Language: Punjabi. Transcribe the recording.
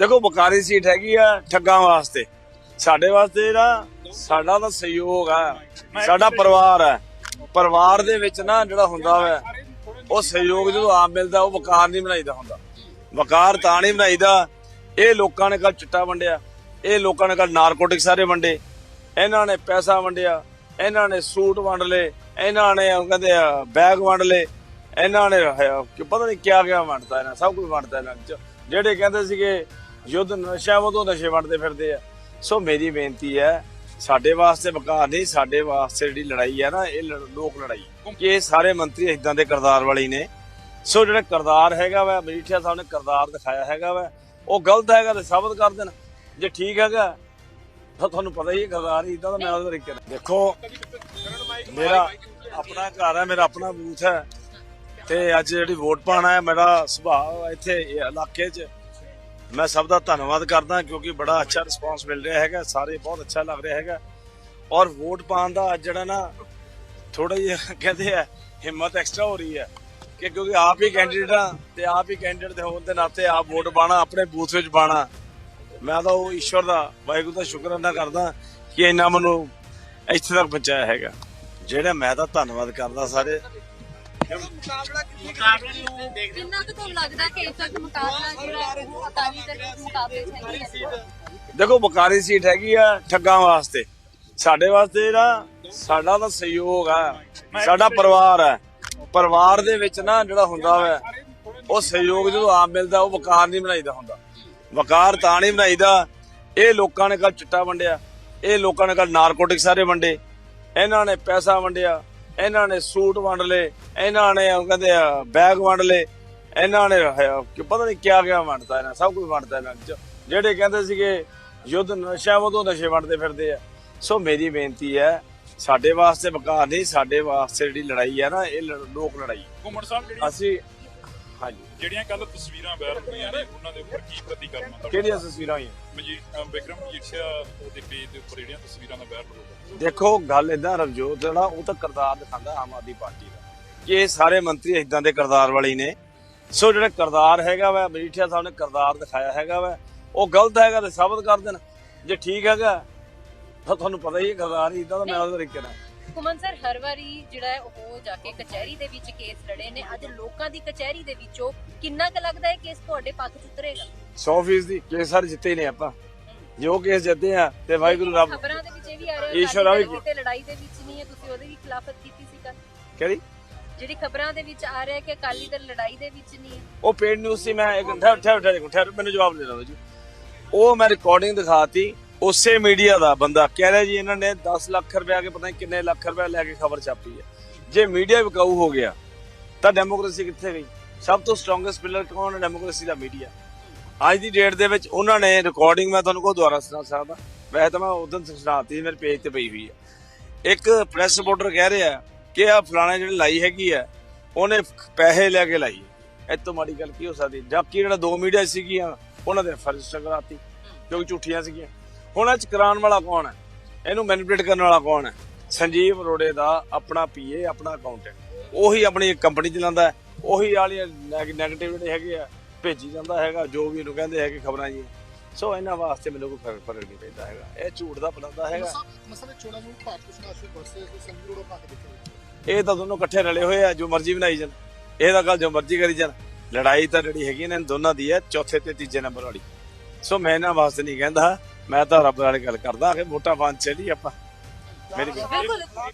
ਦੇਖੋ ਬੁਕਾਰੀ ਸੀਟ ਹੈਗੀ ਆ ਠੱਗਾਂ ਵਾਸਤੇ। ਸਾਡੇ ਵਾਸਤੇ ਨਾ ਸਾਡਾ ਤਾਂ ਸਹਿਯੋਗ ਆ ਸਾਡਾ ਪਰਿਵਾਰ ਹੈ ਪਰਿਵਾਰ ਦੇ ਵਿੱਚ ਨਾ ਜਿਹੜਾ ਹੁੰਦਾ ਵਾ ਉਹ ਸਹਿਯੋਗ ਜਦੋਂ ਆਪ ਮਿਲਦਾ ਉਹ ਵਕਾਰ ਨਹੀਂ ਬਣਾਈਦਾ ਹੁੰਦਾ। ਵਕਾਰ ਤਾਂ ਨਹੀਂ ਬਣਾਈਦਾ। ਇਹ ਲੋਕਾਂ ਨੇ ਕੱਲ ਚਿੱਟਾ ਵੰਡਿਆ ਇਹ ਲੋਕਾਂ ਨੇ ਕੱਲ ਨਾਰਕੋਟਿਕ ਸਾਰੇ ਵੰਡੇ। ਇਹਨਾਂ ਨੇ ਪੈਸਾ ਵੰਡਿਆ ਇਹਨਾਂ ਨੇ ਸੂਟ ਵੰਡ ਲਏ ਇਹਨਾਂ ਨੇ ਕਹਿੰਦੇ ਆ ਬੈਗ ਵੰਡ ਲਏ ਇਹਨਾਂ ਨੇ ਕਿ ਪਤਾ ਨਹੀਂ ਕਿਆ ਕਿਆ ਵੰਡਤਾ ਇਹਨਾਂ ਸਭ ਕੁਝ ਵੰਡਤਾ ਇਹਨਾਂ ਜਿਹੜੇ ਕਹਿੰਦੇ ਸੀਗੇ ਯੁੱਧ ਨਸ਼ਾ ਤੋਂ ਨਸ਼ੇ ਵੰਡਦੇ ਫਿਰਦੇ ਆ। ਸੋ ਮੇਰੀ ਬੇਨਤੀ ਹੈ, ਸਾਡੇ ਵਾਸਤੇ ਵਕਾਰ ਨਹੀਂ, ਸਾਡੇ ਵਾਸਤੇ ਜਿਹੜੀ ਲੜਾਈ ਹੈ ਨਾ, ਇਹ ਲੜ- ਲੋਕ ਲੜਾਈ। ਕਿ ਇਹ ਸਾਰੇ ਮੰਤਰੀ ਇਦਾਂ ਦੇ ਕਰਦਾਰ ਵਾਲੀ ਨੇ। ਸੋ ਜਿਹੜਾ ਕਰਦਾਰ ਹੈਗਾ ਵਾ, ਮਜੀਠੀਆ ਸਾਹਿਬ ਨੇ ਕਰਦਾਰ ਦਿਖਾਇਆ ਹੈਗਾ ਵਾ, ਉਹ ਗਲਤ ਹੈਗਾ ਤੇ ਸਾਬਤ ਕਰ ਦੇਣ। ਜੇ ਠੀਕ ਹੈਗਾ, ਤਾਂ ਤੁਹਾਨੂੰ ਪਤਾ ਹੀ ਹੈ ਕਰਦਾਰ ਹੀ ਇਦਾਂ ਦਾ ਮੈਂ ਉਹਦਾ ਤਰੀਕੇ ਨਾਲ। ਦੇਖੋ, ਮੇਰਾ ਆਪਣਾ ਘਰ ਹੈ, ਮੇਰਾ ਆਪਣਾ ਬੂਥ ਹੈ। ਤੇ ਅੱਜ ਜਿਹੜੀ ਵੋਟ ਪਾਣਾ ਹੈ, ਮੇਰਾ ਸੁਭਾਅ ਇੱਥੇ ਇਲਾਕੇ 'ਚ ਮੈਂ ਸਭ ਦਾ ਧੰਨਵਾਦ ਕਰਦਾ ਕਿਉਂਕਿ ਬੜਾ ਅੱਛਾ ਰਿਸਪਾਂਸ ਮਿਲ ਰਿਹਾ ਹੈਗਾ। ਸਾਰੇ ਬਹੁਤ ਅੱਛਾ ਲੱਗ ਰਿਹਾ ਹੈਗਾ। ਔਰ ਵੋਟ ਪਾਉਣ ਦਾ ਜਿਹੜਾ ਨਾ ਥੋੜਾ ਜਿਹਾ ਕਹਿੰਦੇ ਆ, ਹਿੰਮਤ ਐਕਸਟਰਾ ਹੋ ਰਹੀ ਹੈ ਕਿ ਕਿਉਂਕਿ ਆਪ ਹੀ ਕੈਂਡੀਡੇਟ ਆ ਤੇ ਆਪ ਹੀ ਕੈਂਡੀਡੇਟ ਦੇ ਹੋਣ ਦੇ ਨਾਤੇ ਆਪ ਵੋਟ ਪਾਣਾ ਆਪਣੇ ਬੂਥ ਵਿੱਚ ਪਾਣਾ ਮੈਂ ਤਾਂ ਉਹ ਈਸ਼ਵਰ ਦਾ, ਵਾਹਿਗੁਰੂ ਦਾ ਸ਼ੁਕਰਾਨਾ ਕਰਦਾ ਕਿ ਇਹਨਾਂ ਮੈਨੂੰ ਇੱਥੇ ਤੱਕ ਪਹੁੰਚਾਇਆ ਹੈਗਾ। ਜਿਹੜਾ ਮੈਂ ਤਾਂ ਧੰਨਵਾਦ ਕਰਦਾ ਸਾਰੇ ਕਿੰਨਾ ਕੁ ਤੁਹਾਨੂੰ ਲੱਗਦਾ ਕਿ ਇਸ ਵਕਤ ਮੁਕਾਬਲਾ ਜਿਹੜਾ ਹੈ ਉਹ ਅਕਾਲੀ ਦਲ ਦੇ ਮੁਕਾਬਲੇ 'ਚ ਹੈਗੀ ਹੈ। ਦੇਖੋ ਬੁਕਾਰੀ ਸੀਟ ਹੈਗੀ ਆ ਠੱਗਾਂ ਵਾਸਤੇ। ਸਾਡੇ ਵਾਸਤੇ ਨਾ ਸਾਡਾ ਤਾਂ ਸਹਿਯੋਗ ਆ। ਸਾਡਾ ਪਰਿਵਾਰ ਹੈ ਪਰਿਵਾਰ ਦੇ ਵਿੱਚ ਨਾ ਜਿਹੜਾ ਹੁੰਦਾ ਵਾ ਉਹ ਸਹਿਯੋਗ ਜਦੋਂ ਆਪ ਮਿਲਦਾ ਉਹ ਵਕਾਰ ਨਹੀਂ ਬਣਾਈਦਾ ਹੁੰਦਾ। ਵਕਾਰ ਤਾਂ ਨਹੀਂ ਬਣਾਈਦਾ। ਇਹ ਲੋਕਾਂ ਨੇ ਕੱਲ ਚਿੱਟਾ ਵੰਡਿਆ। ਇਹ ਲੋਕਾਂ ਨੇ ਕੱਲ ਨਾਰਕੋਟਿਕ ਸਾਰੇ ਵੰਡੇ। ਇਹਨਾਂ ਨੇ ਪੈਸਾ ਵੰਡਿਆ। ਇਹਨਾਂ ਨੇ ਸੂਟ ਵੰਡ ਲਏ ਇਹਨਾਂ ਨੇ ਉਹ ਕਹਿੰਦੇ ਆ ਬੈਗ ਵੰਡ ਲਏ ਇਹਨਾਂ ਨੇ ਕਿ ਪਤਾ ਨਹੀਂ ਕਿਆ ਕਿਆ ਵੰਡਤਾ ਇਹਨਾਂ ਸਭ ਕੁਝ ਵੰਡਤਾ ਇਹਨਾਂ ਚ ਜਿਹੜੇ ਕਹਿੰਦੇ ਸੀਗੇ ਯੁੱਧ ਨਸ਼ਾ ਤੋਂ ਨਸ਼ੇ ਵੰਡਦੇ ਫਿਰਦੇ ਆ। ਸੋ ਮੇਰੀ ਬੇਨਤੀ ਹੈ ਸਾਡੇ ਵਾਸਤੇ ਵਕਾਰ ਨਹੀਂ ਸਾਡੇ ਵਾਸਤੇ ਜਿਹੜੀ ਲੜਾਈ ਹੈ ਨਾ ਇਹ ਲੋਕ ਲੜਾਈ। ਘੁੰਮਣ ਸਾਹਿਬ ਜਿਹੜੀਆਂ ਅਸੀਂ ਹਾਂਜੀ। ਜਿਹੜੀਆਂ ਕੱਲ ਤਸਵੀਰਾਂ ਵਾਇਰਲ ਹੋਈਆਂ ਨੇ ਉਹਨਾਂ ਦੇ ਉੱਪਰ ਕੀ ਪ੍ਰਤੀਕਰਮ ਆ ਕਿਹੜੀਆਂ ਤਸਵੀਰਾਂ ਹੋਈਆਂ ਮਜੀਦ ਅਹ ਵਿਕਰਮ ਮਜੀਠੀਆ ਦੇ ਪੇਜ ਦੇ ਉੱਪਰ ਜਿਹੜੀਆਂ ਤਸਵੀਰਾਂ ਦਾ ਵਾਇਰਲ ਹੋ ਗਿਆ ਦੇਖੋ ਗੱਲ ਇਦਾਂ ਰਵਜੋਤ ਜਿਹੜਾ ਉਹ ਤਾਂ ਕਰਦਾਰ ਦਿਖਾਉਂਦਾ ਆਮ ਆਦਮੀ ਪਾਰਟੀ ਦਾ। ਕਿ ਇਹ ਸਾਰੇ ਮੰਤਰੀ ਇਦਾਂ ਦੇ ਕਰਦਾਰ ਵਾਲੀ ਨੇ। ਸੋ ਜਿਹੜਾ ਕਰਦਾਰ ਹੈਗਾ ਵਾ ਮਜੀਠੀਆ ਸਾਹਿਬ ਨੇ ਕਰਦਾਰ ਦਿਖਾਇਆ ਹੈਗਾ ਵਾ ਉਹ ਗਲਤ ਹੈਗਾ ਤੇ ਸਾਬਤ ਕਰ ਦੇਣ। ਜੇ ਠੀਕ ਹੈਗਾ ਤਾਂ ਤੁਹਾਨੂੰ ਪਤਾ ਹੀ ਹੈ ਕਰਦਾਰ ਹੀ ਇਦਾਂ ਦਾ ਮੈਂ ਉਹਦਾ ਤਰੀਕੇ ਨਾਲ। ਕੁਮਨ ਸਰ ਹਰ ਵਾਰੀ ਜਿਹੜਾ ਹੈ ਉਹ ਜਾ ਕੇ ਕਚਹਿਰੀ ਦੇ ਵਿੱਚ ਕੇਸ ਲੜੇ ਨੇ। ਅੱਜ ਲੋਕਾਂ ਦੀ ਕਚਹਿਰੀ ਦੇ ਵਿੱਚੋਂ ਕਿੰਨਾ ਕੁ ਲੱਗਦਾ ਹੈ ਕੇਸ ਤੁਹਾਡੇ ਪੱਖ 'ਚ ਉਤਰੇਗਾ? 100% ਦੀ ਕੇਸ ਸਾਰੇ ਜਿੱਤੇ ਨੇ ਆਪਾਂ। ਜੋ ਕੇਸ ਜਿੱਤੇ ਆ ਤੇ ਵਾਹਿਗੁਰੂ ਰੱਬ ਖਬਰਾਂ ਦੇ ਵਿੱਚ ਇਹ ਵੀ ਆ ਰਿਹਾ ਈਸ਼ਵਰ ਵੀ- ਕਿਤੇ ਲੜਾਈ ਦੇ ਵਿੱਚ ਨਹੀਂ ਹੈ ਤੁਸੀਂ ਉਹਦੀ ਵੀ ਖਿਲਾਫਤ ਕੀਤੀ ਸੀ ਕੱਲ ਕਿਹੜੀ? ਜਿਹੜੀ ਖਬਰਾਂ ਦੇ ਵਿੱਚ ਆ ਰਿਹਾ ਕਿ ਅਕਾਲੀ ਦਲ ਲੜਾਈ ਦੇ ਵਿੱਚ ਨਹੀਂ ਹੈ। ਉਹ ਪੇਡ ਨਿਊਜ਼ ਸੀ ਮੈਂ ਇੱਕ ਠਹਿਰ ਠਹਿਰ ਠਹਿਰ ਮੈਨੂੰ ਜਵਾਬ ਦੇ ਦਿਓ ਜੀ। ਉਹ ਮੈਂ ਰਿਕਾਰਡਿੰਗ ਦਿਖਾਤੀ। ਉਸੇ ਮੀਡੀਆ ਦਾ ਬੰਦਾ ਕਹਿ ਰਿਹਾ ਜੀ ਇਹਨਾਂ ਨੇ 10 ਲੱਖ ਰੁਪਏ ਕੇ ਪਤਾ ਨਹੀਂ ਕਿੰਨੇ ਲੱਖ ਰੁਪਏ ਲੈ ਕੇ ਖਬਰ ਛਾਪੀ ਹੈ। ਜੇ ਮੀਡੀਆ ਵਿਕਾਊ ਹੋ ਗਿਆ, ਤਾਂ ਡੈਮੋਕ੍ਰੇਸੀ ਕਿੱਥੇ ਗਈ? ਸਭ ਤੋਂ ਸਟਰੋਂਗੈਸਟ ਪਿਲਰ ਕੌਣ ਹੈ ਡੈਮੋਕ੍ਰੇਸੀ ਦਾ ਮੀਡੀਆ? ਅੱਜ ਦੀ ਡੇਟ ਦੇ ਵਿੱਚ ਉਹਨਾਂ ਨੇ ਰਿਕਾਰਡਿੰਗ ਮੈਂ ਤੁਹਾਨੂੰ ਕੋ ਦੁਬਾਰਾ ਸੁਣਾ ਸਕਦਾ। ਵੈਸੇ ਤਾਂ ਮੈਂ ਉਦੋਂ ਸੁਣਾਤੀ, ਮੇਰੇ ਪੇਜ ਤੇ ਪਈ ਹੋਈ ਹੈ। ਇੱਕ ਪ੍ਰੈਸ ਰਿਪੋਰਟਰ ਕਹਿ ਰਿਹਾ ਕਿ ਆ ਫਲਾਣੇ ਜਿਹੜੀ ਲਾਈ ਹੈਗੀ ਆ ਉਹਨੇ ਪੈਸੇ ਲੈ ਕੇ ਲਾਈ ਇਹ ਤੋਂ ਮਾੜੀ ਗੱਲ ਕੀ ਹੋ ਸਕਦੀ ਜਦਕਿ ਜਿਹੜਾ ਦੋ ਮੀਡੀਆ ਸੀਗੀਆਂ, ਉਹਨਾਂ ਦੇ ਫਰਜ਼ ਕਰਾਤੀ ਕਿਉਂਕਿ ਝੂਠੀਆਂ ਸੀਗੀਆਂ। ਹੁਣ ਇਹ ਚ ਕਰਾਉਣ ਵਾਲਾ ਕੌਣ ਹੈ? ਇਹਨੂੰ ਮੈਨੀਪੂਲੇਟ ਕਰਨ ਵਾਲਾ ਕੌਣ ਹੈ? ਸੰਜੀਵ ਅਰੋੜੇ ਦਾ ਆਪਣਾ ਪੀਏ ਆਪਣਾ ਅਕਾਊਂਟੈਂਟ ਉਹੀ ਆਪਣੀ ਕੰਪਨੀ ਚਲਾਉਂਦਾ ਹੈ। ਉਹੀ ਵਾਲੀਆਂ ਨੈਗੇਟਿਵ ਜਿਹੜੇ ਹੈਗੇ ਆ ਭੇਜੀ ਜਾਂਦਾ ਹੈਗਾ ਜੋ ਵੀ ਇਹਨੂੰ ਕਹਿੰਦੇ ਹੈਗੇ ਖਬਰਾਂ ਜੀ। ਸੋ ਇਹਨਾਂ ਵਾਸਤੇ ਮੈਨੂੰ ਕੋਈ ਫ਼ਰਕ ਫ਼ਰਕ ਨਹੀਂ ਪੈਂਦਾ ਹੈਗਾ। ਇਹ ਝੂਠ ਦਾ ਬਣਾਉਂਦਾ ਹੈਗਾ। ਮਸਲੇ ਚੋਣਾਂ ਨੂੰ ਭਾਰਤ ਸੁਨਾਸੀ ਵਰਸੇ ਸੰਜੂ ਰੋੜਾ ਪਾ ਕੇ ਦੇਖੋ ਇਹ ਤਾਂ ਦੋਨੋਂ ਇਕੱਠੇ ਰਲੇ ਹੋਏ ਆ ਜੋ ਮਰਜ਼ੀ ਬਣਾਈ ਜਾਣ। ਇਹ ਤਾਂ ਗੱਲ ਜੋ ਮਰਜ਼ੀ ਕਰੀ ਜਾਣ। ਲੜਾਈ ਤਾਂ ਜਿਹੜੀ ਹੈਗੀ ਨੇ ਦੋਨਾਂ ਦੀ ਹੈ ਚੌਥੇ ਤੇ ਤੀਜੇ ਨੰਬਰ ਵਾਲੀ। ਸੋ ਮੈਂ ਇਹਨਾਂ ਵਾਸਤੇ ਨਹੀਂ ਕਹਿੰਦਾ, ਮੈਂ ਤਾਂ ਰੱਬ ਨਾਲ ਗੱਲ ਕਰਦਾ ਕਿ ਵੋਟਾਂ ਪਾਉਣ ਚੱਲੀ ਆਪਾਂ। ਮੇਰੀ ਬਿਲਕੁਲ।